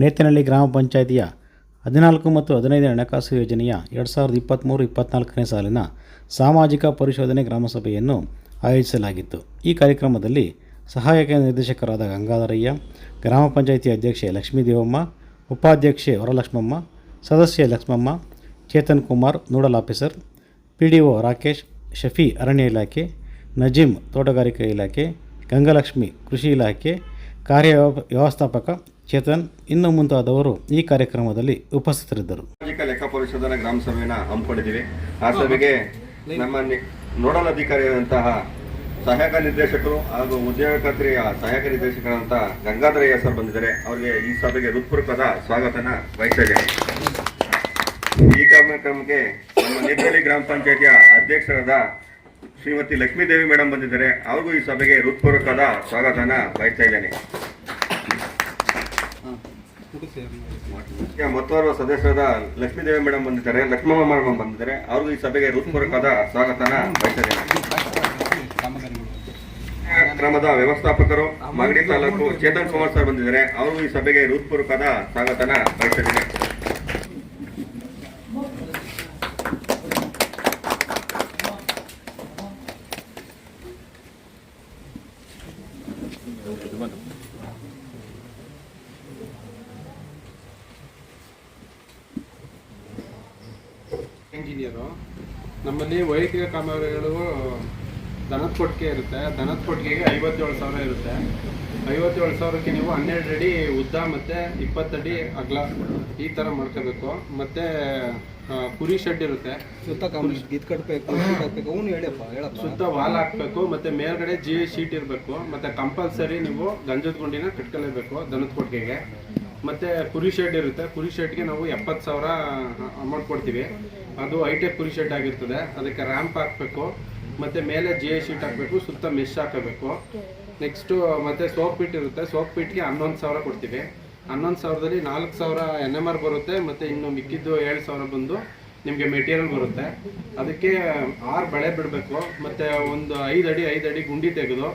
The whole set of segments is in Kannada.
ನೇತನಹಳ್ಳಿ ಗ್ರಾಮ ಪಂಚಾಯಿತಿಯ ಹದಿನಾಲ್ಕು ಮತ್ತು ಹದಿನೈದನೇ ಹಣಕಾಸು ಯೋಜನೆಯ ಎರಡು ಸಾವಿರದ ಇಪ್ಪತ್ತ್ಮೂರು ಇಪ್ಪತ್ತ್ನಾಲ್ಕನೇ ಸಾಲಿನ ಸಾಮಾಜಿಕ ಪರಿಶೋಧನೆ ಗ್ರಾಮಸಭೆಯನ್ನು ಆಯೋಜಿಸಲಾಗಿತ್ತು. ಈ ಕಾರ್ಯಕ್ರಮದಲ್ಲಿ ಸಹಾಯಕ ನಿರ್ದೇಶಕರಾದ ಗಂಗಾಧರಯ್ಯ, ಗ್ರಾಮ ಪಂಚಾಯಿತಿ ಅಧ್ಯಕ್ಷೆ ಲಕ್ಷ್ಮೀ ದೇವಮ್ಮ ಉಪಾಧ್ಯಕ್ಷೆ ವರಲಕ್ಷ್ಮಮ್ಮ, ಸದಸ್ಯೆ Lakshmamma, Chetan Kumar, nodal officer P D O Rakesh, Shafi ಅರಣ್ಯ ಇಲಾಖೆ, ನಜೀಮ್ ತೋಟಗಾರಿಕೆ ಇಲಾಖೆ, ಗಂಗಲಕ್ಷ್ಮಿ ಕೃಷಿ ಇಲಾಖೆ, ಕಾರ್ಯ ವ್ಯವಸ್ಥಾಪಕ ಚೇತನ್ ಇನ್ನು ಮುಂತಾದವರು ಈ ಕಾರ್ಯಕ್ರಮದಲ್ಲಿ ಉಪಸ್ಥಿತರಿದ್ದರು. ಸಾಮಾಜಿಕ ಲೆಕ್ಕ ಪರಿಶೋಧನಾ ಗ್ರಾಮ ಸಭೆಯನ್ನು ಹಮ್ಮಿಕೊಂಡಿದ್ದೀವಿ ಆ ಸಭೆಗೆ ನಮ್ಮ ನೋಡಲ್ ಅಧಿಕಾರಿಯಾದಂತಹ ಸಹಾಯಕ ನಿರ್ದೇಶಕರು ಹಾಗೂ ಉದ್ಯೋಗ ಖಾತ್ರಿಯ ಸಹಾಯಕ ನಿರ್ದೇಶಕರಾದಂತಹ ಗಂಗಾಧರಯ್ಯ ಸರ್ ಬಂದಿದ್ದಾರೆ. ಅವರಿಗೆ ಈ ಸಭೆಗೆ ಹೃತ್ಪೂರ್ವಕದ ಸ್ವಾಗತನ ಇದ್ದೇನೆ. ಈ ಕಾರ್ಯಕ್ರಮಕ್ಕೆ ನಮ್ಮ ನೇತಳ್ಳಿ ಗ್ರಾಮ ಪಂಚಾಯತಿಯ ಅಧ್ಯಕ್ಷರಾದ ಶ್ರೀಮತಿ ಲಕ್ಷ್ಮೀದೇವಿ ಮೇಡಮ್ ಬಂದಿದ್ದಾರೆ. ಅವ್ರಿಗೂ ಈ ಸಭೆಗೆ ಹೃತ್ಪೂರ್ವಕದ ಸ್ವಾಗತನ ವಹಿಸ್ತಾ ಇದ್ದೇನೆ. ಮತ್ತೋರ್ವ ಸದಸ್ಯರಾದ ಲಕ್ಷ್ಮೀದೇವಿ ಮೇಡಮ್ ಬಂದಿದ್ದಾರೆ. ಲಕ್ಷ್ಮಮ್ಮ ಮೇಡಮ್ ಬಂದಿದ್ದಾರೆ. ಅವ್ರಿಗೂ ಈ ಸಭೆಗೆ ಹೃತ್ಪೂರ್ವಕದ ಸ್ವಾಗತನ ಬಯಸಿದ್ದೇನೆ ಕ್ರಮದ ವ್ಯವಸ್ಥಾಪಕರು, ಮಾಗಡಿ ತಾಲೂಕು ಚೇತನ್ ಕುಮಾರ್ ಸರ್ ಬಂದಿದ್ದಾರೆ. ಅವರು ಈ ಸಭೆಗೆ ಹೃತ್ಪೂರ್ವಕದ ಸ್ವಾಗತನ ಬಯಸಿದ್ದೇನೆ ಇಂಜಿನಿಯರು ನಮ್ಮಲ್ಲಿ ವೈಯಕ್ತಿಕ ಕಾಮಗಾರಿಗಳು ದನದ ಕೊಟ್ಟಿಗೆ ಇರುತ್ತೆ. ದನದ ಕೊಟ್ಟಿಗೆಗೆ ಐವತ್ತೇಳು ಸಾವಿರ ಇರುತ್ತೆ. ಐವತ್ತೇಳು ಸಾವಿರಕ್ಕೆ ನೀವು ಹನ್ನೆರಡು ಅಡಿ ಉದ್ದ ಮತ್ತು ಇಪ್ಪತ್ತಡಿ ಅಗಲ ಈ ಥರ ಮಾಡ್ಕೋಬೇಕು. ಮತ್ತು ಕುರಿ ಶೆಡ್ ಇರುತ್ತೆ. ಸುತ್ತ ಕಮ್ ಕಟ್ಟಬೇಕು ಅವ್ನು ಹೇಳಪ್ಪ ಹೇಳಪ್ಪ. ಸುತ್ತ ವಾಲ್ ಹಾಕಬೇಕು ಮತ್ತು ಮೇಲ್ಗಡೆ ಜಿ ಶೀಟ್ ಇರಬೇಕು. ಮತ್ತು ಕಂಪಲ್ಸರಿ ನೀವು ಗಂಜದ ಗುಂಡಿನ ಕಟ್ಕೊಳ್ಳೇಬೇಕು ದನದ ಕೊಟ್ಟಿಗೆಗೆ. ಮತ್ತು ಕುರಿ ಶೆಡ್ ಇರುತ್ತೆ. ಕುರಿ ಶೆಡ್ಗೆ ನಾವು ಎಪ್ಪತ್ತು ಸಾವಿರ ಅಮೌಂಟ್ ಕೊಡ್ತೀವಿ. ಅದು ಹೈಟೆಕ್ ಕುರಿ ಶೆಡ್ ಆಗಿರ್ತದೆ. ಅದಕ್ಕೆ ರ್ಯಾಂಪ್ ಹಾಕಬೇಕು. ಮತ್ತು ಮೇಲೆ ಜಿ ಐ ಶೀಟ್ ಹಾಕಬೇಕು. ಸುತ್ತ ಮೆಶ್ ಹಾಕಬೇಕು. ನೆಕ್ಸ್ಟು ಮತ್ತು ಸೋಪ್ ಪಿಟ್ ಇರುತ್ತೆ. ಸೋಪ್ ಪಿಟ್ಗೆ ಹನ್ನೊಂದು ಸಾವಿರ ಕೊಡ್ತೀವಿ. ಹನ್ನೊಂದು ಸಾವಿರದಲ್ಲಿ ನಾಲ್ಕು ಸಾವಿರ ಎನ್ ಎಂ ಆರ್ ಬರುತ್ತೆ. ಮತ್ತು ಇನ್ನು ಮಿಕ್ಕಿದ್ದು ಏಳು ಸಾವಿರ ಬಂದು ನಿಮಗೆ ಮೆಟೀರಿಯಲ್ ಬರುತ್ತೆ. ಅದಕ್ಕೆ ಆರು ಬಳೆ ಬಿಡಬೇಕು. ಮತ್ತು ಒಂದು ಐದು ಅಡಿ ಐದು ಅಡಿ ಗುಂಡಿ ತೆಗೆದು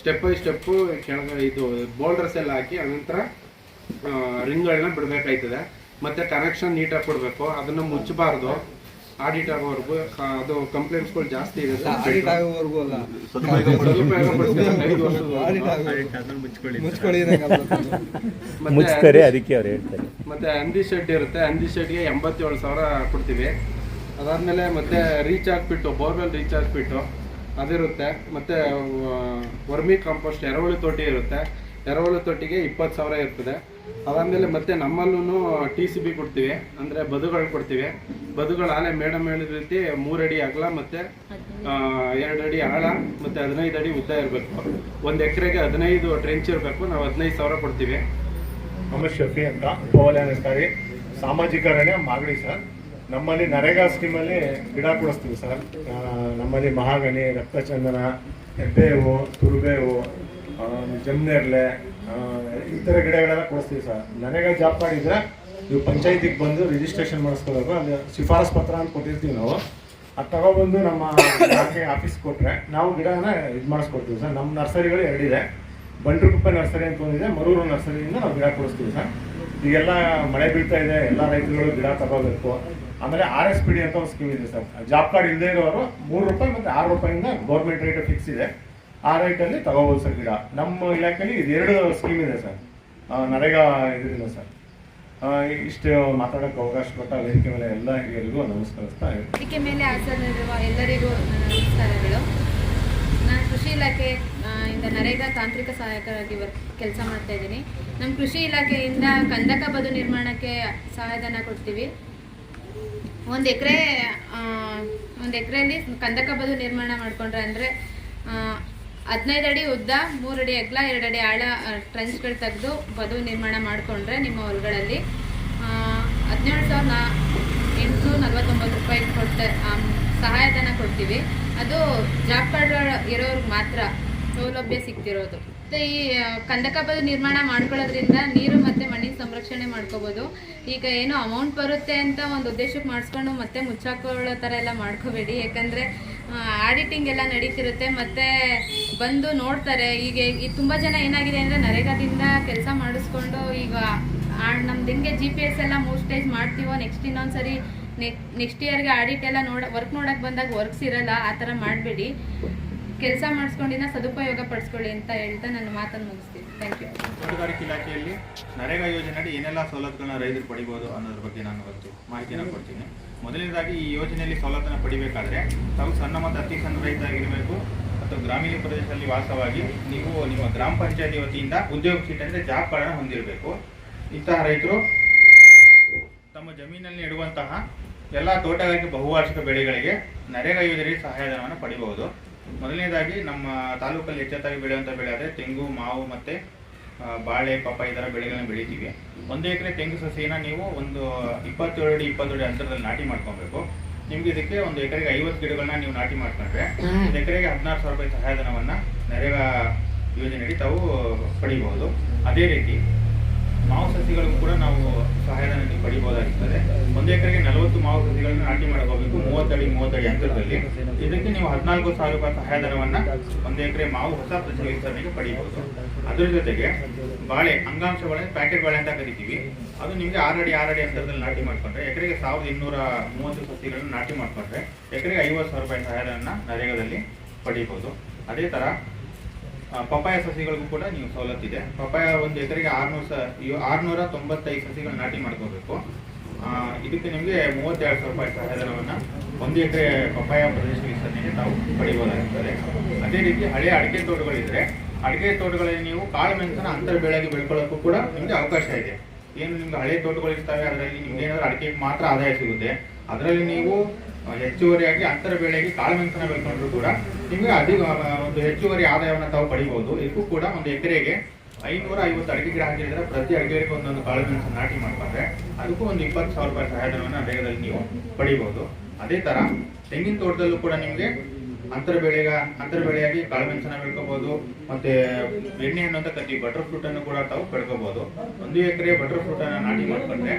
ಸ್ಟೆಪ್ ಬೈ ಸ್ಟೆಪ್ಪು ಕೆಳಗೆ ಇದು ಬೋಲ್ಡರ್ಸ್ ಎಲ್ಲ ಹಾಕಿ, ಅನಂತರ ರಿಂಗ್ಗಳನ್ನ ಬಿಡಬೇಕಾಯ್ತದೆ. ಮತ್ತು ಕನೆಕ್ಷನ್ ನೀಟಾಗಿ ಕೊಡಬೇಕು. ಅದನ್ನು ಮುಚ್ಚಬಾರ್ದು. ಆಡಿಟ್ ಆಗೋವರೆಗೂ ಅದು ಕಂಪ್ಲೇಂಟ್ಸ್ಗಳು ಜಾಸ್ತಿ ಇದೆ. ಆಡಿಟ್ ಆಗೋವರೆಗೂ ಅಲ್ಲ. ಅದಕ್ಕೆ ಅವ್ರು ಹೇಳ್ತಾರೆ. ಮತ್ತೆ ಹಂದಿ ಶೆಡ್ ಇರುತ್ತೆ. ಹಂದಿ ಶೆಡ್ಗೆ ಎಂಬತ್ತೇಳು ಸಾವಿರ ಕೊಡ್ತೀವಿ. ಅದಾದ್ಮೇಲೆ ಮತ್ತೆ ರೀಚ್ ಹಾಕ್ಬಿಟ್ಟು ಬೋರ್ವೆಲ್ ರೀಚ್ ಹಾಕ್ಬಿಟ್ಟು ಅದಿರುತ್ತೆ. ಮತ್ತೆ ವರ್ಮಿ ಕಾಂಪೋಸ್ಟ್ ಎರೆಹುಳು ತೊಟ್ಟಿ ಇರುತ್ತೆ. ಎರೆಹುಳು ತೊಟ್ಟಿಗೆ ಇಪ್ಪತ್ತು ಸಾವಿರ ಇರ್ತದೆ. ಅದಾದ್ಮೇಲೆ ಮತ್ತೆ ನಮ್ಮಲ್ಲೂ ಟಿ ಸಿ ಬಿ ಕೊಡ್ತೀವಿ ಅಂದ್ರೆ ಬದುಗಳು ಕೊಡ್ತೀವಿ. ಬದುಗಳು ಆನೆ ಮೇಡಮ್ ಹೇಳಿದ ರೀತಿ ಮೂರಡಿ ಅಗಲ ಮತ್ತೆ ಎರಡು ಅಡಿ ಆಳ ಮತ್ತೆ ಹದಿನೈದು ಅಡಿ ಉದ್ದ ಇರಬೇಕು. ಒಂದು ಎಕರೆಗೆ ಹದಿನೈದು ಟ್ರೆಂಚ್ ಇರಬೇಕು ನಾವು ಹದಿನೈದು ಸಾವಿರ ಕೊಡ್ತೀವಿ. ಮೊಹಮ್ಮದ್ ಶಫಿ ಅಂತ ಸಾಮಾಜಿಕ ಅರಣ್ಯ ಮಾಗಡಿ ಸರ್. ನಮ್ಮಲ್ಲಿ ನರೇಗಾ ಸ್ಕೀಮಲ್ಲಿ ಗಿಡ ಕೊಡಿಸ್ತೀವಿ ಸರ್. ನಮ್ಮಲ್ಲಿ ಮಹಾಗಣಿ ರಕ್ತಚಂದನ ಹೆಬ್ಬೇವು ತುರುಬೇವು ಜಮ್ನೆರ್ಲೆ ಈ ಥರ ಗಿಡಗಳೆಲ್ಲ ಕೊಡಿಸ್ತೀವಿ ಸರ್. ನನಗೆ ಜಾಬ್ ಮಾಡಿದ್ರೆ ನೀವು ಪಂಚಾಯತಿಗೆ ಬಂದು ರಿಜಿಸ್ಟ್ರೇಷನ್ ಮಾಡಿಸ್ಕೋಬೇಕು ಅದು ಶಿಫಾರಸ್ ಪತ್ರ ಅಂತ ಕೊಟ್ಟಿರ್ತೀವಿ ನಾವು. ಅದು ತಗೊಬಂದು ನಮ್ಮ ಇಲಾಖೆ ಆಫೀಸ್ ಕೊಟ್ಟರೆ ನಾವು ಗಿಡನ ಇದು ಮಾಡಿಸ್ಕೊಡ್ತೀವಿ ಸರ್. ನಮ್ಮ ನರ್ಸರಿಗಳು ಎರಡಿದೆ. ಬಂಡ್ರಗುಪ್ಪ ನರ್ಸರಿ ಅಂತ ಒಂದಿದೆ, ಮರೂರು ನರ್ಸರಿಯಿಂದ ನಾವು ಗಿಡ ಕೊಡಿಸ್ತೀವಿ ಸರ್. ಈಗೆಲ್ಲ ಮಳೆ ಬೀಳ್ತಾ ಇದೆ, ಎಲ್ಲ ರೈತರುಗಳು ಗಿಡ ತಗೋಬೇಕು. ಆಮೇಲೆ ಆರ್ ಎಸ್ ಪಿ ಡಿ ಅಂತ ಒಂದು ಸ್ಕೀಮ್ ಇದೆ ಸರ್. ಜಾಬ್ ಕಾರ್ಡ್ ಇಲ್ಲದೆ ಇರೋರು ಮೂರು ರೂಪಾಯಿ ಮತ್ತು ಆರು ರೂಪಾಯಿಂದ ಗೌರ್ಮೆಂಟ್ ರೇಟ್ ಫಿಕ್ಸ್ ಇದೆ. ಆ ರೇಟಲ್ಲಿ ತಗೋಬೋದು ಸರ್ ಗಿಡ. ನಮ್ಮ ಇಲಾಖೆಯಲ್ಲಿ ಇದೆರಡು ಸ್ಕೀಮ್ ಇದೆ ಸರ್ ನರೇಗಾ ಇದರಿಂದ ಸರ್ ಇಷ್ಟು ಮಾತಾಡೋಕ್ಕೆ ಅವಕಾಶ ಕೊಟ್ಟ ವೇದಿಕೆ ಮೇಲೆ ಎಲ್ಲ ಹಿರಿಯರಿಗೂ ನಮಸ್ಕರಿಸ್ತಾ ವೇದಿಕೆ ಮೇಲೆ ಹಾಸನಲ್ಲಿರುವ ಎಲ್ಲರಿಗೂ ನಮಸ್ಕಾರಗಳು. ನಾನು ಕೃಷಿ ಇಲಾಖೆ ಇಂದ ನರೇಗಾ ತಾಂತ್ರಿಕ ಸಹಾಯಕರಾಗಿ ಕೆಲಸ ಮಾಡ್ತಾ ಇದ್ದೀನಿ. ನಮ್ಮ ಕೃಷಿ ಇಲಾಖೆಯಿಂದ ಕಂದಕ ಬದು ನಿರ್ಮಾಣಕ್ಕೆ ಸಹಾಯಧನ ಕೊಡ್ತೀವಿ. ಒಂದು ಎಕರೆ ಒಂದು ಎಕರೆಯಲ್ಲಿ ಕಂದಕ ಬದು ನಿರ್ಮಾಣ ಮಾಡಿಕೊಂಡ್ರೆ ಅಂದರೆ ಹದಿನೈದು ಅಡಿ ಉದ್ದ, ಮೂರು ಅಡಿ ಅಗಲ, ಎರಡು ಅಡಿ ಆಳ ಟ್ರೆಂಚ್ಗಳು ತೆಗೆದು ಬದು ನಿರ್ಮಾಣ ಮಾಡಿಕೊಂಡ್ರೆ ನಿಮ್ಮ ಹೊಲಗಳಲ್ಲಿ ಹದಿನೇಳು ಸಾವಿರದ ಎಂಟುನೂರ ನಲ್ವತ್ತೊಂಬತ್ತು ರೂಪಾಯಿ ಕೊಟ್ಟ ಸಹಾಯಧನ ಕೊಡ್ತೀವಿ. ಅದು ಜಾಬ್ ಕಾರ್ಡ್ ಇರೋರ್ಗೆ ಮಾತ್ರ ಸೌಲಭ್ಯ ಸಿಗ್ತಿರೋದು. ಮತ್ತು ಈ ಕಂದಕ ಬದು ನಿರ್ಮಾಣ ಮಾಡ್ಕೊಳ್ಳೋದ್ರಿಂದ ನೀರು ಮತ್ತು ಮಣ್ಣಿನ ಸಂರಕ್ಷಣೆ ಮಾಡ್ಕೋಬೋದು. ಈಗ ಏನೋ ಅಮೌಂಟ್ ಬರುತ್ತೆ ಅಂತ ಒಂದು ಉದ್ದೇಶಕ್ಕೆ ಮಾಡಿಸ್ಕೊಂಡು ಮತ್ತೆ ಮುಚ್ಚಾಕೊಳ್ಳೋ ಥರ ಎಲ್ಲ ಮಾಡ್ಕೋಬೇಡಿ. ಯಾಕಂದರೆ ಆಡಿಟಿಂಗ್ ಎಲ್ಲ ನಡೀತಿರುತ್ತೆ, ಮತ್ತು ಬಂದು ನೋಡ್ತಾರೆ. ಈಗ ತುಂಬ ಜನ ಏನಾಗಿದೆ ಅಂದರೆ ನರೇಗಾದಿಂದ ಕೆಲಸ ಮಾಡಿಸ್ಕೊಂಡು ಈಗ ನಮ್ದು ಹೆಂಗೆ ಜಿ ಪಿ ಎಸ್ ಎಲ್ಲ ಮೂರು ಸ್ಟೇಜ್ ಮಾಡ್ತೀವೋ ನೆಕ್ಸ್ಟ್ ಇನ್ನೊಂದ್ಸರಿ ನೆಕ್ಸ್ಟ್ ಇಯರ್ಗೆ ಆಡಿಟ್ ಎಲ್ಲ ನೋಡ ವರ್ಕ್ ನೋಡಕ್ಕೆ ಬಂದಾಗ ವರ್ಕ್ಸ್ ಇರಲ್ಲ, ಆ ಥರ ಮಾಡಬೇಡಿ. ಕೆಲಸ ಮಾಡಿಸ್ಕೊಂಡಿನ ಸದುಪಯೋಗ ಪಡಿಸ್ಕೊಳ್ಳಿ ಅಂತ ಹೇಳ್ತಾ ನನ್ನ ಮಾತನ್ನು ಮುಗಿಸ್ತೀನಿ. ತೋಟಗಾರಿಕೆ ಇಲಾಖೆಯಲ್ಲಿ ನರೇಗಾ ಯೋಜನೆಯಡಿ ಏನೆಲ್ಲ ಸವಲತ್ತುಗಳನ್ನ ರೈತರು ಪಡಿಬೋದು ಅನ್ನೋದ್ರ ಬಗ್ಗೆ ನಾನು ಇವತ್ತು ಮಾಹಿತಿಯನ್ನು ಕೊಡ್ತೀನಿ. ಮೊದಲನೇದಾಗಿ ಈ ಯೋಜನೆಯಲ್ಲಿ ಸವಲತ್ತನ್ನು ಪಡಿಬೇಕಾದ್ರೆ ತಾವು ಸಣ್ಣ ಮತ್ತು ಅತಿ ಸಣ್ಣ ರೈತ ಆಗಿರಬೇಕು ಮತ್ತು ಗ್ರಾಮೀಣ ಪ್ರದೇಶದಲ್ಲಿ ವಾಸವಾಗಿ ನೀವು ನಿಮ್ಮ ಗ್ರಾಮ ಪಂಚಾಯತಿ ವತಿಯಿಂದ ಉದ್ಯೋಗ ಸೀಟ್ ಅಂದರೆ ಜಾಬ್ ಕಾರ್ಡನ್ನು ಹೊಂದಿರಬೇಕು. ಇಂತಹ ರೈತರು ತಮ್ಮ ಜಮೀನಲ್ಲಿ ನೆಡುವಂತಹ ಎಲ್ಲ ತೋಟಗಾರಿಕೆ ಬಹುವಾರ್ಷಿಕ ಬೆಳೆಗಳಿಗೆ ನರೇಗಾ ಯೋಜನೆಯ ಸಹಾಯಧನವನ್ನು ಪಡಿಬಹುದು. ಮೊದಲನೇದಾಗಿ ನಮ್ಮ ತಾಲೂಕಲ್ಲಿ ಹೆಚ್ಚೆತ್ತಾಗಿ ಬೆಳೆಯುವಂಥ ಬೆಳೆ ಆದರೆ ತೆಂಗು, ಮಾವು ಮತ್ತು ಬಾಳೆ ಬಾಳೆ ಈ ಥರ ಬೆಳೆಗಳನ್ನ ಬೆಳಿತೀವಿ. ಒಂದು ಎಕರೆ ತೆಂಗು ಸಸಿನ ನೀವು ಒಂದು ಇಪ್ಪತ್ತೇಳು ಅಡಿ ಇಪ್ಪತ್ತು ಅಡಿ ಅಂತರದಲ್ಲಿ ನಾಟಿ ಮಾಡ್ಕೊಬೇಕು. ನಿಮ್ಗೆ ಇದಕ್ಕೆ ಒಂದು ಎಕರೆಗೆ ಐವತ್ತು ಗಿಡಗಳನ್ನ ನೀವು ನಾಟಿ ಮಾಡ್ಕೊಂಡ್ರೆ ಒಂದು ಎಕರೆಗೆ ಹದಿನಾರು ಸಾವಿರ ರೂಪಾಯಿ ಸಹಾಯಧನವನ್ನು ನರೇಗಾ ಯೋಜನೆಯಡಿ ತಾವು ಪಡಿಬಹುದು. ಅದೇ ರೀತಿ ಮಾವು ಸಸಿಗಳನ್ನು ಕೂಡ ನಾವು ಸಹಾಯಧನ ಪಡಿಬಹುದಾಗಿರ್ತದೆ ಒಂದು ಎಕರೆಗೆ ನಲವತ್ತು ಮಾವು ಸಸಿಗಳನ್ನು ನಾಟಿ ಮಾಡಬೇಕು ಮೂವತ್ತಡಿ ಮೂವತ್ತಡಿ ಅಂತರದಲ್ಲಿ. ಇದಕ್ಕೆ ನೀವು ಹದಿನಾಲ್ಕು ಸಾವಿರ ರೂಪಾಯಿ ಸಹಾಯಧನವನ್ನು ಒಂದು ಎಕರೆ ಮಾವು ಹೊಸ ಸಸಿ ವಿಸ್ತರಣೆಗೆ ಪಡಿಬಹುದು ಅದರ ಜೊತೆಗೆ ಬಾಳೆ ಅಂಗಾಂಶ ಬಾಳೆ ಪ್ಯಾಕೆಟ್ ಬಾಳೆ ಅಂತ ಕರಿತೀವಿ. ಅದು ನಿಮಗೆ ಆರಡಿ ಆರಡಿ ಅಂತರದಲ್ಲಿ ನಾಟಿ ಮಾಡಿಕೊಂಡ್ರೆ ಎಕರೆಗೆ ಸಾವಿರದ ಇನ್ನೂರ ಮೂವತ್ತು ಸಸಿಗಳನ್ನು ನಾಟಿ ಮಾಡಿಕೊಂಡ್ರೆ ಎಕರೆಗೆ ಐವತ್ತು ಸಾವಿರ ರೂಪಾಯಿ ಸಹಾಯಧನ ನರೇಗಾದಲ್ಲಿ ಪಡೆಯಬಹುದು. ಅದೇ ಆ, ಪಪಾಯ ಸಸಿಗಳಿಗೂ ಕೂಡ ನೀವು ಸವಲತ್ತಿದೆ ಪಪಾಯ ಒಂದು ಎಕರೆಗೆ ಆರ್ನೂರು ಸ ಆರ್ನೂರ ತೊಂಬತ್ತೈದು ಸಸಿಗಳು ನಾಟಿ ಮಾಡ್ಕೋಬೇಕು. ಇದಕ್ಕೆ ನಿಮಗೆ ಮೂವತ್ತೆರಡು ಸಾವಿರ ರೂಪಾಯಿ ಸಹಾಯಧನವನ್ನು ಒಂದು ಎಕರೆ ಪಪಾಯ ಪ್ರದೇಶ ವಿಸ್ತರಣೆಗೆ ತಾವು ಪಡಿಬೋದಾಗಿರ್ತದೆ ಅದೇ ರೀತಿ ಹಳೆಯ ಅಡಿಕೆ ತೋಟಗಳಿದ್ರೆ, ಅಡಿಕೆ ತೋಟಗಳಲ್ಲಿ ನೀವು ಕಾಳು ಮೆಣಸನ್ನು ಅಂತರ ಬೆಳೆಗೆ ಬೆಳ್ಕೊಳ್ಳೋಕ್ಕೂ ಕೂಡ ನಿಮಗೆ ಅವಕಾಶ ಇದೆ. ಏನು ನಿಮ್ಗೆ ಹಳೆ ತೋಟಗಳು ಇರ್ತವೆ, ಅದರಲ್ಲಿ ನಿಮ್ಗೆ ಏನಾದರೂ ಅಡಿಕೆಗೆ ಮಾತ್ರ ಆದಾಯ ಸಿಗುತ್ತೆ. ಅದರಲ್ಲಿ ನೀವು ಹೆಚ್ಚುವರಿಯಾಗಿ ಅಂತರ ಬೆಳೆಗೆ ಕಾಳು ಮೆಣಸನ್ನ ಬೆಳ್ಕೊಂಡ್ರು ಕೂಡ ನಿಮಗೆ ಅಡಿ ಒಂದು ಹೆಚ್ಚುವರಿ ಆದಾಯವನ್ನು ತಾವು ಪಡಿಬಹುದು ಇದಕ್ಕೂ ಕೂಡ ಒಂದು ಎಕರೆಗೆ ಐನೂರ ಐವತ್ತು ಅಡಿಕೆ ಗಿಡ ಹಾಕಿದ್ರೆ ಪ್ರತಿ ಅಡಿಗೆಗೆ ಒಂದೊಂದು ಕಾಳು ಮೆಣಸು ನಾಟಿ ಮಾಡ್ಕೊಂಡ್ರೆ ಅದಕ್ಕೂ ಒಂದು ಇಪ್ಪತ್ತು ಸಾವಿರ ರೂಪಾಯಿ ಸಹಾಯಧನವನ್ನು ವೇಗದಲ್ಲಿ ನೀವು ಪಡಿಬಹುದು ಅದೇ ತರ ತೆಂಗಿನ ತೋಟದಲ್ಲೂ ಕೂಡ ನಿಮಗೆ ಅಂತರ ಬೆಳೆಗ, ಅಂತರ ಬೆಳೆಯಾಗಿ ಕಾಳುಮೆಣಸನ್ನ ಬೆಳ್ಕೋಬಹುದು ಮತ್ತೆ ಎಣ್ಣೆ ಹಣ್ಣು ಅಂತ ಕತ್ತಿ ಬಟರ್ ಫ್ರೂಟ್ ಅನ್ನು ಕೂಡ ತಾವು ಬೆಳ್ಕೋಬಹುದು ಒಂದು ಎಕರೆ ಬಟರ್ ಫ್ರೂಟ್ ಅನ್ನ ನಾಟಿ ಮಾಡ್ಕೊಂಡ್ರೆ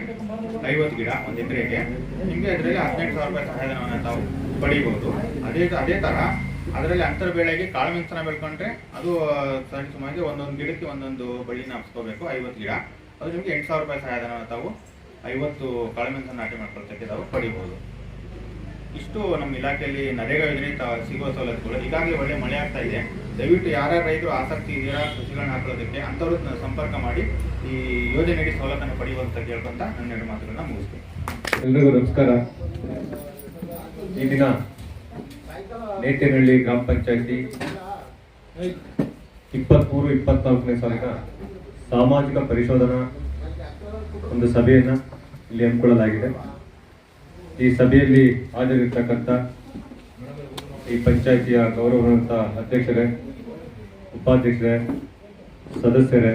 ಐವತ್ತು ಗಿಡ ಒಂದು ಎಕರೆಗೆ. ನಿಮಗೆ ಅದರಲ್ಲಿ ಹದಿನೆಂಟು ಸಾವಿರ ರೂಪಾಯಿ ಸಹಾಯಧನವನ್ನು ತಾವು ಪಡಿಬಹುದು ಅದೇ ಅದೇ ತರ ಅದರಲ್ಲಿ ಅಂತರ ಬೆಳೆಗೆ ಕಾಳುಮೆಣಸನ್ನ ಬೆಳ್ಕೊಂಡ್ರೆ ಅದು ಸರಿ ಸುಮಾರಿಗೆ ಒಂದೊಂದು ಗಿಡಕ್ಕೆ ಒಂದೊಂದು ಬಳ್ಳಿನ ಹಬ್ಸ್ಕೋಬೇಕು ಐವತ್ತು ಗಿಡ. ಅದು ನಿಮಗೆ ಎಂಟು ಸಾವಿರ ರೂಪಾಯಿ ಸಹಾಯಧನವನ್ನು ತಾವು ಐವತ್ತು ಕಾಳುಮೆಣಸನ್ನ ನಾಟಿ ಮಾಡ್ಕೊಳ್ತಕ್ಕೆ ತಾವು ಪಡಿಬೋದು. ಇಷ್ಟು ನಮ್ಮ ಇಲಾಖೆಯಲ್ಲಿ ನರೇಗಾ ಯೋಜನೆ ಸಿಗುವ ಸವಲತ್ತುಗಳು. ಈಗಾಗಲೇ ಒಳ್ಳೆ ಮಳೆ ಆಗ್ತಾ ಇದೆ. ದಯವಿಟ್ಟು ಯಾರ್ಯಾರ ರೈತರು ಆಸಕ್ತಿ ಇದೆಯಾ ಸಸಿಗಳನ್ನ ಹಾಕೊಳ್ಳೋದಕ್ಕೆ ಅಂಥವ್ರು ಸಂಪರ್ಕ ಮಾಡಿ ಈ ಯೋಜನೆಗೆ ಸವಲತ್ತನ್ನು ಪಡೆಯುವಂತ ಕೇಳ್ಕೊಂತ ನನ್ನ ಎರಡು ಮಾತುಗಳನ್ನ ಮುಗಿಸ್ತೀನಿ. ಎಲ್ರಿಗೂ ನಮಸ್ಕಾರ. ಈ ದಿನ ನೇತೇನಹಳ್ಳಿ ಗ್ರಾಮ ಪಂಚಾಯತಿ ಇಪ್ಪತ್ಮೂರು, ಇಪ್ಪತ್ನಾಲ್ಕನೇ ಸಾಲಿನ ಸಾಮಾಜಿಕ ಪರಿಶೋಧನಾ ಒಂದು ಸಭೆಯನ್ನ ಇಲ್ಲಿ ಹಮ್ಮಿಕೊಳ್ಳಲಾಗಿದೆ. ಈ ಸಭೆಯಲ್ಲಿ ಹಾಜರಿರ್ತಕ್ಕಂಥ ಈ ಪಂಚಾಯಿತಿಯ ಗೌರವಾನ್ವಿತ ಅಧ್ಯಕ್ಷರೇ, ಉಪಾಧ್ಯಕ್ಷರೇ, ಸದಸ್ಯರೇ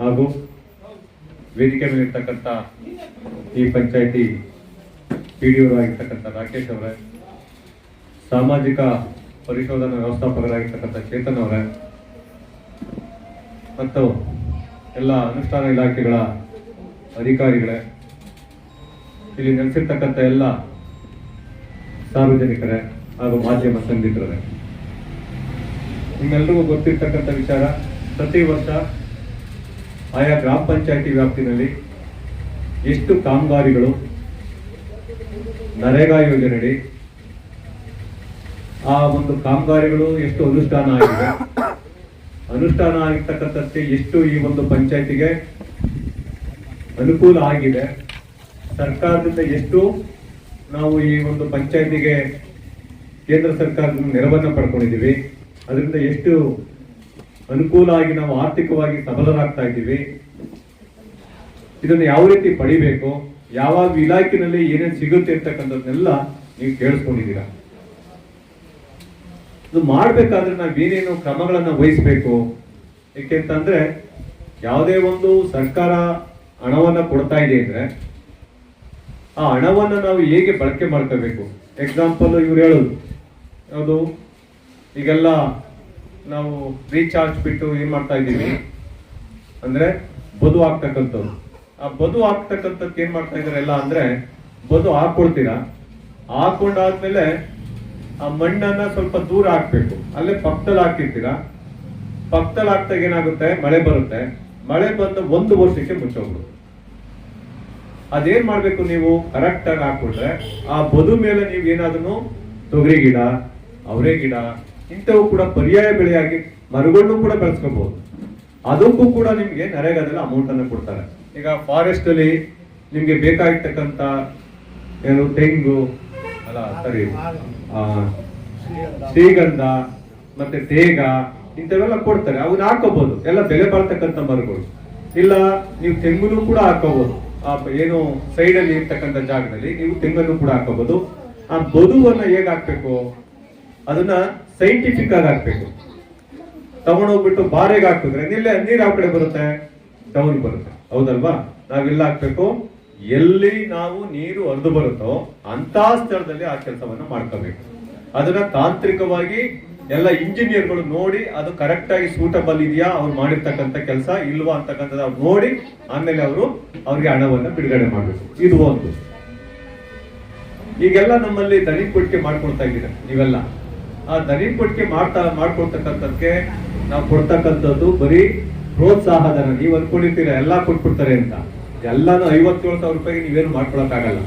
ಹಾಗೂ ವೇದಿಕೆ ಮೇಲಿರ್ತಕ್ಕಂಥ ಈ ಪಂಚಾಯಿತಿ ಪಿ ಡಿ ಆಗಿರ್ತಕ್ಕಂಥ ರಾಕೇಶ್ ಅವರೇ ಸಾಮಾಜಿಕ ಪರಿಶೋಧನಾ ವ್ಯವಸ್ಥಾಪಕರಾಗಿರ್ತಕ್ಕಂಥ ಚೇತನ್ ಅವರೇ ಮತ್ತು ಎಲ್ಲ ಅನುಷ್ಠಾನ ಇಲಾಖೆಗಳ ಅಧಿಕಾರಿಗಳೇ, ಇಲ್ಲಿ ನೆಲೆಸಿರ್ತಕ್ಕಂಥ ಎಲ್ಲ ಸಾರ್ವಜನಿಕರೇ ಹಾಗೂ ಮಾಧ್ಯಮ ಸಂಘಿತರೇ ನಿಮ್ಮೆಲ್ಲರಿಗೂ ಗೊತ್ತಿರ್ತಕ್ಕಂಥ ವಿಚಾರ, ಪ್ರತಿ ವರ್ಷ ಆಯಾ ಗ್ರಾಮ ಪಂಚಾಯಿತಿ ವ್ಯಾಪ್ತಿನಲ್ಲಿ ಎಷ್ಟು ಕಾಮಗಾರಿಗಳು ನರೇಗಾ ಯೋಜನೆಯಡಿ ಆ ಒಂದು ಕಾಮಗಾರಿಗಳು ಎಷ್ಟು ಅನುಷ್ಠಾನ ಆಗಿದೆ? ಅನುಷ್ಠಾನ ಆಗಿರ್ತಕ್ಕಂಥದ್ದು ಎಷ್ಟು ಈ ಒಂದು ಪಂಚಾಯತಿಗೆ ಅನುಕೂಲ ಆಗಿದೆ? ಸರ್ಕಾರದಿಂದ ಎಷ್ಟು ನಾವು ಈ ಒಂದು ಪಂಚಾಯತಿಗೆ ಕೇಂದ್ರ ಸರ್ಕಾರದಿಂದ ನೆರವನ್ನು ಪಡ್ಕೊಂಡಿದ್ದೀವಿ. ಅದರಿಂದ ಎಷ್ಟು ಅನುಕೂಲ ಆಗಿ ನಾವು ಆರ್ಥಿಕವಾಗಿ ಸಬಲರಾಗ್ತಾ ಇದ್ದೀವಿ. ಇದನ್ನು ಯಾವ ರೀತಿ ಪಡಿಬೇಕು? ಯಾವಾಗ ಇಲಾಖೆನಲ್ಲಿ ಏನೇನು ಸಿಗುತ್ತೆ ಇರ್ತಕ್ಕಂಥದ್ದನ್ನೆಲ್ಲ ನೀವು ಕೇಳಿಸ್ಕೊಂಡಿದ್ದೀರಾ? ಇದು ಮಾಡಬೇಕಾದ್ರೆ ನಾವು ಏನೇನು ಕ್ರಮಗಳನ್ನು ವಹಿಸ್ಬೇಕು? ಏಕೆಂತಂದ್ರೆ ಯಾವುದೇ ಒಂದು ಸರ್ಕಾರ ಹಣವನ್ನ ಕೊಡ್ತಾ ಇದೆ ಅಂದ್ರೆ ಆ ಹಣವನ್ನ ನಾವು ಹೇಗೆ ಬಳಕೆ ಮಾಡ್ಕೋಬೇಕು? ಎಕ್ಸಾಂಪಲ್ ಇವ್ರು ಹೇಳೋದು. ಯಾವುದು? ಈಗೆಲ್ಲ ನಾವು ರೀಚಾರ್ಜ್ ಬಿಟ್ಟು ಏನು ಮಾಡ್ತಾ ಇದ್ದೀವಿ? ಅಂದ್ರೆ ಬದು ಹಾಕ್ತಕ್ಕಂಥದ್ದು ಆ ಬದು ಆಗ್ತಕ್ಕಂಥದ್ದು ಏನು ಮಾಡ್ತಾ ಇದಾರೆ ಎಲ್ಲ ಅಂದ್ರೆ ಬದು ಹಾಕೊಳ್ತೀರಾ ಹಾಕೊಂಡಾದ್ಮೇಲೆ ಆ ಮಣ್ಣನ್ನ ಸ್ವಲ್ಪ ದೂರ ಹಾಕ್ಬೇಕು. ಅಲ್ಲೇ ಪಕ್ಕದಲ್ಲಿ ಹಾಕಿರ್ತೀರಾ? ಪಕ್ಕದಲ್ಲಿ ಹಾಕ್ದಾಗ ಏನಾಗುತ್ತೆ? ಮಳೆ ಬರುತ್ತೆ. ಮಳೆ ಬಂದ ಒಂದು ವರ್ಷಕ್ಕೆ ಮುಚ್ಚೋಗ್ಬಿಡುತ್ತೆ ಅದೇನ್ ಮಾಡ್ಬೇಕು ನೀವು? ಕರೆಕ್ಟ್ ಆಗಿ ಹಾಕ್ಬಿಟ್ರೆ ಆ ಬದು ಮೇಲೆ ನೀವು ಏನಾದ್ರು ತೊಗರಿ ಗಿಡ, ಅವರೆ ಗಿಡ, ಇಂಥವು ಕೂಡ ಪರ್ಯಾಯ ಬೆಳೆಯಾಗಿ ಮರಗಳನ್ನು ಕೂಡ ಬೆಳೆಸ್ಕೋಬಹುದು ಅದಕ್ಕೂ ಕೂಡ ನಿಮ್ಗೆ ನರೇಗಾದಲ್ಲಿ ಅಮೌಂಟ್ ಅನ್ನು ಕೊಡ್ತಾರೆ. ಈಗ ಫಾರೆಸ್ಟ್ ಅಲ್ಲಿ ನಿಮ್ಗೆ ಬೇಕಾಗಿರ್ತಕ್ಕಂತ ಏನು ತೆಂಗು, ಅಲ್ಲ ಸರಿ ಶ್ರೀಗಂಧ, ಮತ್ತೆ ತೇಗ, ಇಂಥವೆಲ್ಲ ಕೊಡ್ತಾರೆ. ಅವನ್ನ ಹಾಕೋಬಹುದು ಎಲ್ಲ ಬೆಲೆ ಬಾಳ್ತಕ್ಕಂಥ ಮರಗಳು. ಇಲ್ಲ, ನೀವು ತೆಂಗುನು ಕೂಡ ಹಾಕೋಬಹುದು ಆ, ಏನು ಸೈಡ್ ಅಲ್ಲಿ ಇರ್ತಕ್ಕಂಥ ಜಾಗದಲ್ಲಿ ನೀವು ತೆಂಗನ್ನು ಕೂಡ ಹಾಕೋಬಹುದು ಆ ಬದುವನ್ನ ಹೇಗೆ ಹಾಕ್ಬೇಕು? ಅದನ್ನ ಸೈಂಟಿಫಿಕ್ ಆಗಿ ಹಾಕ್ಬೇಕು. ತಗೊಂಡೋಗ್ಬಿಟ್ಟು ಬಾರೆಗೆ ಹಾಕಿದ್ರೆ ನಿಲ್ಲ, ನೀರು ಯಾವ ಕಡೆ ಬರುತ್ತೆ? ಟೌನ್ ಬರುತ್ತೆ. ಹೌದಲ್ವಾ? ನಾವೆಲ್ಲ ಹಾಕ್ಬೇಕು. ಎಲ್ಲಿ ನಾವು ನೀರು ಹರಿದು ಬರುತ್ತೋ ಅಂತ ಸ್ಥಳದಲ್ಲಿ ಆ ಕೆಲಸವನ್ನು ಮಾಡ್ಕೋಬೇಕು. ಅದನ್ನ ತಾಂತ್ರಿಕವಾಗಿ ಎಲ್ಲ ಇಂಜಿನಿಯರ್ಗಳು ನೋಡಿ ಅದು ಕರೆಕ್ಟ್ ಆಗಿ ಸೂಟಬಲ್ ಇದೆಯಾ, ಅವ್ರು ಮಾಡಿರ್ತಕ್ಕಂಥ ಕೆಲಸ ಇಲ್ವಾ ಅಂತಕ್ಕಂಥದ್ದು ನೋಡಿ, ಆಮೇಲೆ ಅವರು ಅವ್ರಿಗೆ ಹಣವನ್ನು ಬಿಡುಗಡೆ ಮಾಡಬೇಕು. ಇದು ಒಂದು. ಈಗೆಲ್ಲ ನಮ್ಮಲ್ಲಿ ದನಿ ಕೊಟ್ಟಿಗೆ ಮಾಡ್ಕೊಳ್ತಾ ಇದ್ದೀರ ನೀವೆಲ್ಲ. ಆ ದನಿ ಕೊಟ್ಟಿಗೆ ಮಾಡ್ತಾ, ಮಾಡ್ಕೊಳ್ತಕ್ಕಂಥದ್ಕೆ ನಾವು ಕೊಡ್ತಕ್ಕಂಥದ್ದು ಬರೀ ಪ್ರೋತ್ಸಾಹ ಧನ ನೀವು ಅನ್ಕೊಂಡಿರ್ತೀರ, ಎಲ್ಲಾ ಕೊಟ್ಬಿಡ್ತಾರೆ ಅಂತ. ಎಲ್ಲಾನು ಐವತ್ತೇಳು ಸಾವಿರ ರೂಪಾಯಿಗೆ ನೀವೇನು ಮಾಡ್ಕೊಳಕ್ಕಾಗಲ್ಲ.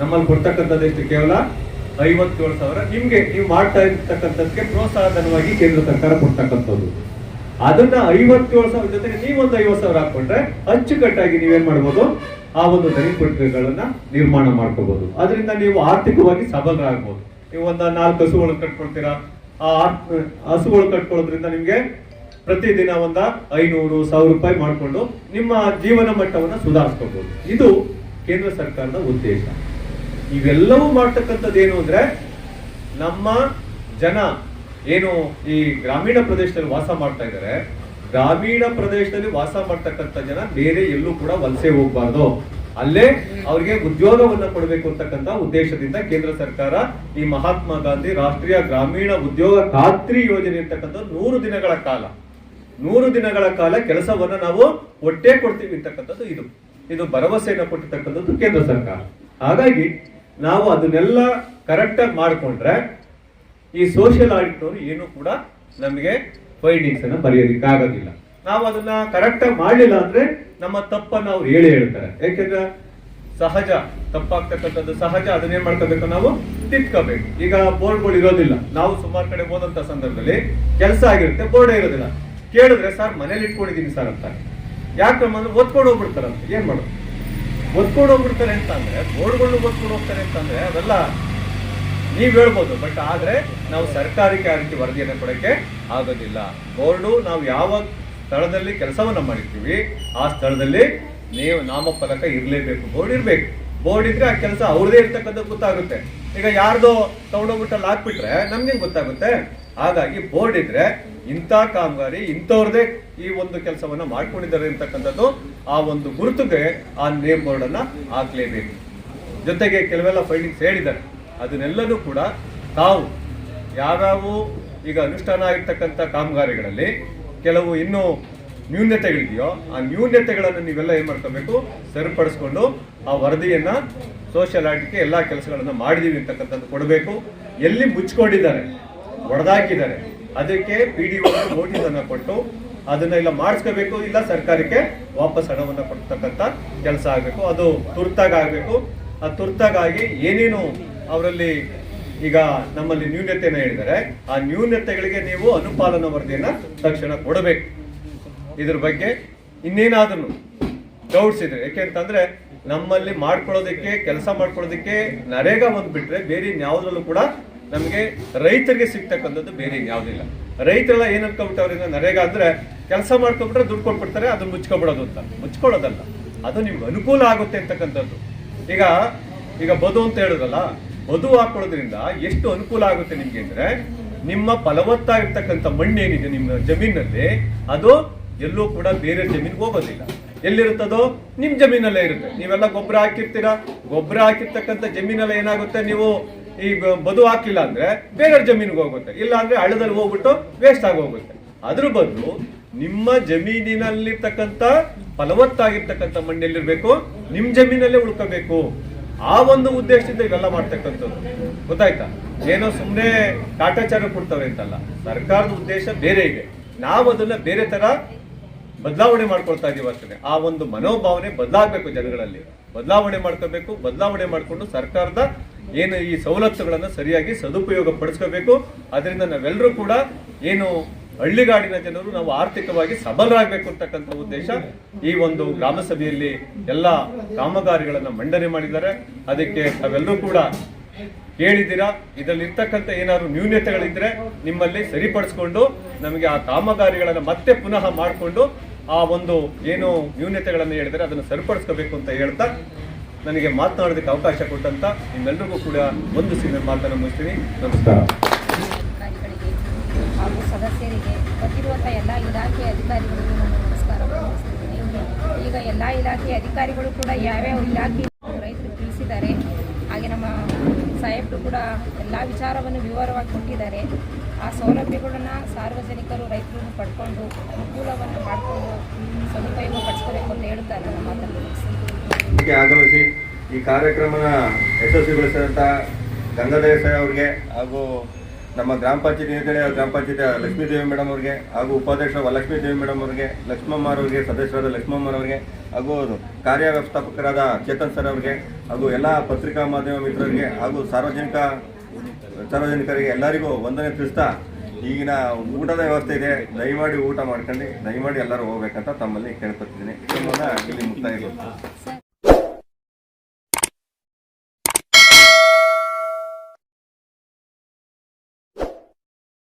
ನಮ್ಮಲ್ಲಿ ಬರ್ತಕ್ಕಂಥದ್ದು ಎಷ್ಟು ಕೇವಲ ಐವತ್ತೇಳು ಸಾವಿರ. ನಿಮ್ಗೆ ನೀವು ಮಾಡ್ತಾ ಇರ್ತಕ್ಕಂಥದ್ದು ಪ್ರೋತ್ಸಾಹ ಧನವಾಗಿ ಕೇಂದ್ರ ಸರ್ಕಾರ ಕೊಡ್ತಕ್ಕಂಥದ್ದು. ಅದನ್ನ ಐವತ್ತೇಳು ಸಾವಿರ ಜೊತೆಗೆ ನೀವೊಂದು ಐವತ್ತು ಸಾವಿರ ಹಾಕೊಂಡ್ರೆ ಅಚ್ಚುಕಟ್ಟಾಗಿ ನೀವೇನ್ ಮಾಡ್ಬೋದು? ಆ ಒಂದು ದನಿ ಕೊಟ್ಟಿಗೆಗಳನ್ನ ನಿರ್ಮಾಣ ಮಾಡ್ಕೋಬಹುದು ಅದರಿಂದ ನೀವು ಆರ್ಥಿಕವಾಗಿ ಸಬಲರಾಗಬಹುದು ನೀವು ಒಂದ ನಾಲ್ಕು ಹಸುಗಳು ಕಟ್ಕೊಳ್ತೀರಾ? ಆ ಹಸುಗಳು ಕಟ್ಕೊಳ್ಳೋದ್ರಿಂದ ನಿಮ್ಗೆ ಪ್ರತಿದಿನ ಒಂದ ಐನೂರು ಸಾವಿರ ರೂಪಾಯಿ ಮಾಡಿಕೊಂಡು ನಿಮ್ಮ ಜೀವನ ಮಟ್ಟವನ್ನು ಸುಧಾರಿಸ್ಕೋಬಹುದು ಇದು ಕೇಂದ್ರ ಸರ್ಕಾರದ ಉದ್ದೇಶ. ಇವೆಲ್ಲವೂ ಮಾಡ್ತಕ್ಕಂಥದ್ದು ಏನು ಅಂದ್ರೆ ನಮ್ಮ ಜನ ಏನು ಈ ಗ್ರಾಮೀಣ ಪ್ರದೇಶದಲ್ಲಿ ವಾಸ ಮಾಡ್ತಾ ಇದ್ದಾರೆ ಗ್ರಾಮೀಣ ಪ್ರದೇಶದಲ್ಲಿ ವಾಸ ಮಾಡ್ತಕ್ಕಂಥ ಜನ ಬೇರೆ ಎಲ್ಲೂ ಕೂಡ ವಲಸೆ ಹೋಗ್ಬಾರ್ದು. ಅಲ್ಲೇ ಅವ್ರಿಗೆ ಉದ್ಯೋಗವನ್ನ ಕೊಡಬೇಕು ಅಂತಕ್ಕಂಥ ಉದ್ದೇಶದಿಂದ ಕೇಂದ್ರ ಸರ್ಕಾರ ಈ ಮಹಾತ್ಮ ಗಾಂಧಿ ರಾಷ್ಟ್ರೀಯ ಗ್ರಾಮೀಣ ಉದ್ಯೋಗ ಖಾತ್ರಿ ಯೋಜನೆ ಇರ್ತಕ್ಕಂಥ ನೂರು ದಿನಗಳ ಕಾಲ. ನೂರು ದಿನಗಳ ಕಾಲ ಕೆಲಸವನ್ನು ನಾವು ಒಟ್ಟೆ ಕೊಡ್ತೀವಿ ಅಂತಕ್ಕಂಥದ್ದು ಇದು. ಇದು ಭರವಸೆಯನ್ನು ಕೊಟ್ಟಿರ್ತಕ್ಕಂಥದ್ದು ಕೇಂದ್ರ ಸರ್ಕಾರ. ಹಾಗಾಗಿ ನಾವು ಅದನ್ನೆಲ್ಲ ಕರೆಕ್ಟಾಗಿ ಮಾಡ್ಕೊಂಡ್ರೆ ಈ ಸೋಷಿಯಲ್ ಆಡಿಟ್ ಅವರು ಏನು ಕೂಡ ನಮಗೆ ಫೈಂಡಿಂಗ್ಸ್ ಅನ್ನು ಬರೆಯೋದಿಕ್ಕೆ ಆಗೋದಿಲ್ಲ. ನಾವು ಅದನ್ನ ಕರೆಕ್ಟ್ ಆಗಿ ಮಾಡಲಿಲ್ಲ ಅಂದ್ರೆ ನಮ್ಮ ತಪ್ಪನ್ನು ಅವ್ರು ಹೇಳಿ ಹೇಳ್ತಾರೆ. ಯಾಕೆಂದ್ರೆ ಸಹಜ, ತಪ್ಪಾಗ್ತಕ್ಕಂಥದ್ದು ಸಹಜ, ಅದನ್ನೇ ಮಾಡ್ಕೋಬೇಕು ನಾವು? ತಿದ್ಕೋಬೇಕು. ಈಗ ಬೋರ್ಡ್ಗಳು ಇರೋದಿಲ್ಲ. ನಾವು ಸುಮಾರು ಕಡೆ ಹೋದಂತ ಸಂದರ್ಭದಲ್ಲಿ ಕೆಲಸ ಆಗಿರುತ್ತೆ ಬೋರ್ಡೇ ಇರೋದಿಲ್ಲ. ಕೇಳಿದ್ರೆ ಸರ್, ಮನೇಲಿ ಇಟ್ಕೊಂಡಿದ್ದೀನಿ ಸರ್ ಅಂತ ಯಾಕೆ ಅಂದ್ರೆ ಒತ್ಕೊಂಡು ಹೋಗ್ಬಿಡ್ತಾರಂತ ಏನ್ ಮಾಡೋದು? ಒತ್ಕೊಂಡು ಹೋಗ್ಬಿಡ್ತಾರೆ ಅಂತ ಅಂದ್ರೆ ಬೋರ್ಡ್ಗಳು ಒತ್ಕೊಂಡು ಹೋಗ್ತಾರೆ ಅಂತಂದ್ರೆ ಅವೆಲ್ಲ ನೀವ್ ಹೇಳ್ಬೋದು. ಬಟ್ ಆದ್ರೆ ನಾವು ಸರ್ಕಾರಕ್ಕೆ ಆ ರೀತಿ ವರದಿಯನ್ನು ಕೊಡಕ್ಕೆ ಆಗೋದಿಲ್ಲ. ಬೋರ್ಡು, ನಾವು ಯಾವ ಸ್ಥಳದಲ್ಲಿ ಕೆಲಸವನ್ನ ಮಾಡಿರ್ತೀವಿ, ಆ ಸ್ಥಳದಲ್ಲಿ ನೀವು ನಾಮಫಲಕ ಇರಲೇಬೇಕು. ಬೋರ್ಡ್ ಇರ್ಬೇಕು. ಬೋರ್ಡ್ ಇದ್ರೆ ಆ ಕೆಲಸ ಅವ್ರದೇ ಇರ್ತಕ್ಕಂಥ ಗೊತ್ತಾಗುತ್ತೆ. ಈಗ ಯಾರ್ದೋ ತಗೊಂಡೋಗ್ಬಿಟ್ಟಲ್ಲಿ ಹಾಕ್ಬಿಟ್ರೆ ನಮ್ಗೆ ಗೊತ್ತಾಗುತ್ತೆ? ಹಾಗಾಗಿ ಬೋರ್ಡ್ ಇದ್ರೆ ಇಂಥ ಕಾಮಗಾರಿ, ಇಂಥವ್ರದೇ ಈ ಒಂದು ಕೆಲಸವನ್ನ ಮಾಡ್ಕೊಂಡಿದ್ದಾರೆ ಅಂತಕ್ಕಂಥದ್ದು ಆ ಒಂದು ಗುರುತುಗೆ ಆ ನೇಮ್ ಬೋರ್ಡ್ ಅನ್ನ ಹಾಕ್ಲೇಬೇಕು. ಜೊತೆಗೆ ಕೆಲವೆಲ್ಲ ಫೈಂಡಿಂಗ್ಸ್ ಹೇಳಿದ್ದಾರೆ. ಅದನ್ನೆಲ್ಲನೂ ಕೂಡ ತಾವು ಯಾವ್ಯಾವ ಈಗ ಅನುಷ್ಠಾನ ಆಗಿರ್ತಕ್ಕಂಥ ಕಾಮಗಾರಿಗಳಲ್ಲಿ ಕೆಲವು ಇನ್ನೂ ನ್ಯೂನ್ಯತೆಗಳಿದೆಯೋ ಆ ನ್ಯೂನ್ಯತೆಗಳನ್ನು ನೀವೆಲ್ಲ ಏನ್ ಮಾಡ್ಕೋಬೇಕು? ಸರಿಪಡಿಸ್ಕೊಂಡು ಆ ವರದಿಯನ್ನ ಸೋಷಿಯಲ್ ಆಡಿಟ್ಗೆ ಎಲ್ಲಾ ಕೆಲಸಗಳನ್ನ ಮಾಡಿದೀವಿ ಅಂತಕ್ಕಂಥದ್ದು ಕೊಡಬೇಕು. ಎಲ್ಲಿ ಮುಚ್ಕೊಂಡಿದ್ದಾರೆ? ಒಡೆದಾಕಿದ್ದಾರೆ. ಅದಕ್ಕೆ ಪಿ ಡಿ ನೋಟಿಸ್ ಅನ್ನ ಕೊಟ್ಟು ಅದನ್ನ ಇಲ್ಲ ಮಾಡಿಸ್ಕೋಬೇಕು, ಇಲ್ಲ ಸರ್ಕಾರಕ್ಕೆ ವಾಪಸ್ ಹಣವನ್ನ ಕೊಡ್ತಕ್ಕಂಥ ಕೆಲಸ ಆಗಬೇಕು. ಅದು ತುರ್ತಾಗಿ ಆಗಬೇಕು ಆ ತುರ್ತಾಗಿ ಏನೇನು ಅವರಲ್ಲಿ ಈಗ ನಮ್ಮಲ್ಲಿ ನ್ಯೂನತೆಯನ್ನು ಹೇಳಿದರೆ ಆ ನ್ಯೂನತೆಗಳಿಗೆ ನೀವು ಅನುಪಾಲನ ವರದಿಯನ್ನು ತಕ್ಷಣ ಕೊಡಬೇಕು. ಇದ್ರ ಬಗ್ಗೆ ಇನ್ನೇನಾದ್ರೂ ಡೌಟ್ಸ್ ಇದ್ರೆ ಯಾಕೆಂತಂದ್ರೆ ನಮ್ಮಲ್ಲಿ ಮಾಡ್ಕೊಳ್ಳೋದಕ್ಕೆ, ಕೆಲಸ ಮಾಡ್ಕೊಳ್ಳೋದಕ್ಕೆ ನರೇಗಾ ಬಂದ್ಬಿಟ್ರೆ ಬೇರೆ ಇನ್ಯಾವುದ್ರಲ್ಲೂ ಕೂಡ ನಮಗೆ ರೈತರಿಗೆ ಸಿಗ್ತಕ್ಕಂಥದ್ದು ಬೇರೆ ಯಾವುದಿಲ್ಲ ರೈತರೆಲ್ಲ ಏನು ಅನ್ಕೊಂಡ್ಬಿಟ್ಟವ್ರಿಂದ ನರೇಗಾ ಅಂದ್ರೆ ಕೆಲಸ ಮಾಡ್ಕೊಂಡ್ಬಿಟ್ರೆ ದುಡ್ಡು ಕೊಟ್ಬಿಡ್ತಾರೆ ಅದನ್ನ ಮುಚ್ಕೊಬಿಡೋದು ಅಂತ. ಮುಚ್ಕೊಳ್ಳೋದಲ್ಲ. ಅದು ನಿಮ್ಗೆ ಅನುಕೂಲ ಆಗುತ್ತೆ ಅಂತಕ್ಕಂಥದ್ದು. ಈಗ ಈಗ ಬದು ಅಂತ ಹೇಳಿದ್ರಲ್ಲ ಬದು ಹಾಕೊಳ್ಳೋದ್ರಿಂದ ಎಷ್ಟು ಅನುಕೂಲ ಆಗುತ್ತೆ ನಿಮ್ಗೆ ಅಂದ್ರೆ, ನಿಮ್ಮ ಫಲವತ್ತಾಗಿರ್ತಕ್ಕಂಥ ಮಣ್ಣೇನಿದೆ ನಿಮ್ಮ ಜಮೀನಲ್ಲಿ, ಅದು ಎಲ್ಲೂ ಕೂಡ ಬೇರೆ ಜಮೀನ್ಗೆ ಹೋಗೋದಿಲ್ಲ. ಎಲ್ಲಿರುತ್ತದೋ ನಿಮ್ ಜಮೀನಲ್ಲೇ ಇರುತ್ತೆ. ನೀವೆಲ್ಲ ಗೊಬ್ಬರ ಹಾಕಿರ್ತೀರಾ? ಗೊಬ್ಬರ ಹಾಕಿರ್ತಕ್ಕಂಥ ಜಮೀನೆಲ್ಲ ಏನಾಗುತ್ತೆ ನೀವು? ಈ ಬದು ಹಾಕಿಲ್ಲ ಅಂದ್ರೆ ಬೇರೆ ಜಮೀನಿಗೆ ಹೋಗುತ್ತೆ. ಇಲ್ಲ ಅಂದ್ರೆ ಹಳ್ಳದಲ್ಲಿ ಹೋಗ್ಬಿಟ್ಟು ವೇಸ್ಟ್ ಆಗಿ ಹೋಗುತ್ತೆ. ಅದ್ರ ಬದಲು ನಿಮ್ಮ ಜಮೀನಿನಲ್ಲಿರ್ತಕ್ಕಂಥ ಫಲವತ್ತಾಗಿರ್ತಕ್ಕಂಥ ಮಣ್ಣಲ್ಲಿರ್ಬೇಕು ನಿಮ್ ಜಮೀನಲ್ಲೇ ಉಳ್ಕೋಬೇಕು. ಆ ಒಂದು ಉದ್ದೇಶದಿಂದ ಇವೆಲ್ಲ ಮಾಡ್ತಕ್ಕಂಥದ್ದು. ಗೊತ್ತಾಯ್ತಾ? ಏನೋ ಸುಮ್ಮನೆ ಕಾಟಾಚಾರ ಕೊಡ್ತವೆ ಅಂತಲ್ಲ. ಸರ್ಕಾರದ ಉದ್ದೇಶ ಬೇರೆ ಇದೆ. ನಾವು ಅದನ್ನ ಬೇರೆ ತರ ಬದಲಾವಣೆ ಮಾಡ್ಕೊಳ್ತಾ ಇದೀವಿ ಅಷ್ಟೇ ಆ ಒಂದು ಮನೋಭಾವನೆ ಬದಲಾಗಬೇಕು ಜನಗಳಲ್ಲಿ. ಬದಲಾವಣೆ ಮಾಡ್ಕೋಬೇಕು. ಬದಲಾವಣೆ ಮಾಡಿಕೊಂಡು ಸರ್ಕಾರದ ಏನು ಈ ಸವಲತ್ತುಗಳನ್ನು ಸರಿಯಾಗಿ ಸದುಪಯೋಗ ಪಡಿಸ್ಕೋಬೇಕು. ಅದರಿಂದ ನಾವೆಲ್ಲರೂ ಕೂಡ ಏನು ಹಳ್ಳಿಗಾಡಿನ ಜನರು ನಾವು ಆರ್ಥಿಕವಾಗಿ ಸಬಲರಾಗಬೇಕು ಅಂತಕ್ಕಂಥ ಉದ್ದೇಶ ಈ ಒಂದು ಗ್ರಾಮ ಸಭೆಯಲ್ಲಿ ಎಲ್ಲ ಕಾಮಗಾರಿಗಳನ್ನ ಮಂಡನೆ ಮಾಡಿದ್ದಾರೆ. ಅದಕ್ಕೆ ನಾವೆಲ್ಲರೂ ಕೂಡ ಕೇಳಿದ್ದೀರಾ? ಇದರಲ್ಲಿ ಇರ್ತಕ್ಕಂಥ ಏನಾದ್ರು ನ್ಯೂನ್ಯತೆಗಳಿದ್ರೆ ನಿಮ್ಮಲ್ಲಿ ಸರಿಪಡಿಸ್ಕೊಂಡು ನಮಗೆ ಆ ಕಾಮಗಾರಿಗಳನ್ನ ಮತ್ತೆ ಪುನಃ ಮಾಡಿಕೊಂಡು ಆ ಒಂದು ಏನು ನ್ಯೂನ್ಯತೆಗಳನ್ನು ಹೇಳಿದರೆ ಅದನ್ನು ಸರಿಪಡಿಸ್ಕೋಬೇಕು ಅಂತ ಹೇಳ್ತಾ ನನಗೆ ಮಾತನಾಡೋದಕ್ಕೆ ಅವಕಾಶ ಕೊಟ್ಟಂತ ನಿಮ್ಮೆಲ್ಲರಿಗೂ ಕೂಡ ಒಂದು ಸಿನಿಮಾ ಮಾತನ್ನು ಮುಗಿಸ್ತೀನಿ. ನಮಸ್ಕಾರ. ಹಾಗೂ ಸದಸ್ಯರಿಗೆ ಎಲ್ಲ ನಾನು ನಮಸ್ಕಾರವನ್ನು ಈಗ ಎಲ್ಲ ಇಲಾಖೆ ಅಧಿಕಾರಿಗಳು ಕೂಡ ಯಾವ್ಯಾವ ಇಲಾಖೆ ರೈತರು ತಿಳಿಸಿದ್ದಾರೆ. ಹಾಗೆ ನಮ್ಮ ಸಾಹೇಬರು ಕೂಡ ಎಲ್ಲ ವಿಚಾರವನ್ನು ವಿವರವಾಗಿ ಕೊಟ್ಟಿದ್ದಾರೆ ಆ ಸೌಲಭ್ಯಗಳನ್ನು ಸಾರ್ವಜನಿಕರು ರೈತರನ್ನು ಪಡ್ಕೊಂಡು ಅನುಕೂಲವನ್ನು ಮಾಡಿಕೊಂಡು ಸದುಪಯೋಗ ಪಡಿಸ್ಕೋಬೇಕು ಅಂತ ಹೇಳ್ತಾರೆ ನಮ್ಮ ಮಾತನ್ನು. ಆಗಮಿಸಿ ಈ ಕಾರ್ಯಕ್ರಮನ ಯಶಸ್ವಿಗೊಳಿಸಿದಂಥ ಗಂಗಾಧರ ಸರ್ ಅವರಿಗೆ ಹಾಗೂ ನಮ್ಮ ಗ್ರಾಮ ಪಂಚಾಯತಿ ನೇತಳೆ ಗ್ರಾಮ ಪಂಚಾಯತಿ ಲಕ್ಷ್ಮೀದೇವಿ ಮೇಡಮ್ ಅವರಿಗೆ ಹಾಗೂ ಉಪಾಧ್ಯಕ್ಷ ವರಲಕ್ಷ್ಮೀ ದೇವಿ ಮೇಡಮ್ ಅವರಿಗೆ, ಲಕ್ಷ್ಮಮ್ಮ ಅವರಿಗೆ, ಸದಸ್ಯರಾದ ಲಕ್ಷ್ಮಮ್ಮನವರಿಗೆ ಹಾಗೂ ಕಾರ್ಯ ವ್ಯವಸ್ಥಾಪಕರಾದ ಚೇತನ್ ಸರ್ ಅವರಿಗೆ ಹಾಗೂ ಎಲ್ಲ ಪತ್ರಿಕಾ ಮಾಧ್ಯಮ ಮಿತ್ರರಿಗೆ ಹಾಗೂ ಸಾರ್ವಜನಿಕ ಸಾರ್ವಜನಿಕರಿಗೆ ಎಲ್ಲರಿಗೂ ವಂದನೆ ತಿಳಿಸ್ತಾ ಈಗಿನ ಊಟದ ವ್ಯವಸ್ಥೆ ಇದೆ. ದಯಮಾಡಿ ಊಟ ಮಾಡ್ಕೊಂಡು, ದಯಮಾಡಿ ಎಲ್ಲರೂ ಹೋಗ್ಬೇಕಂತ ತಮ್ಮಲ್ಲಿ ಕೇಳ್ಕೊತಿದ್ದೀನಿ. ಇಲ್ಲಿ ಮುಕ್ತಾಯ.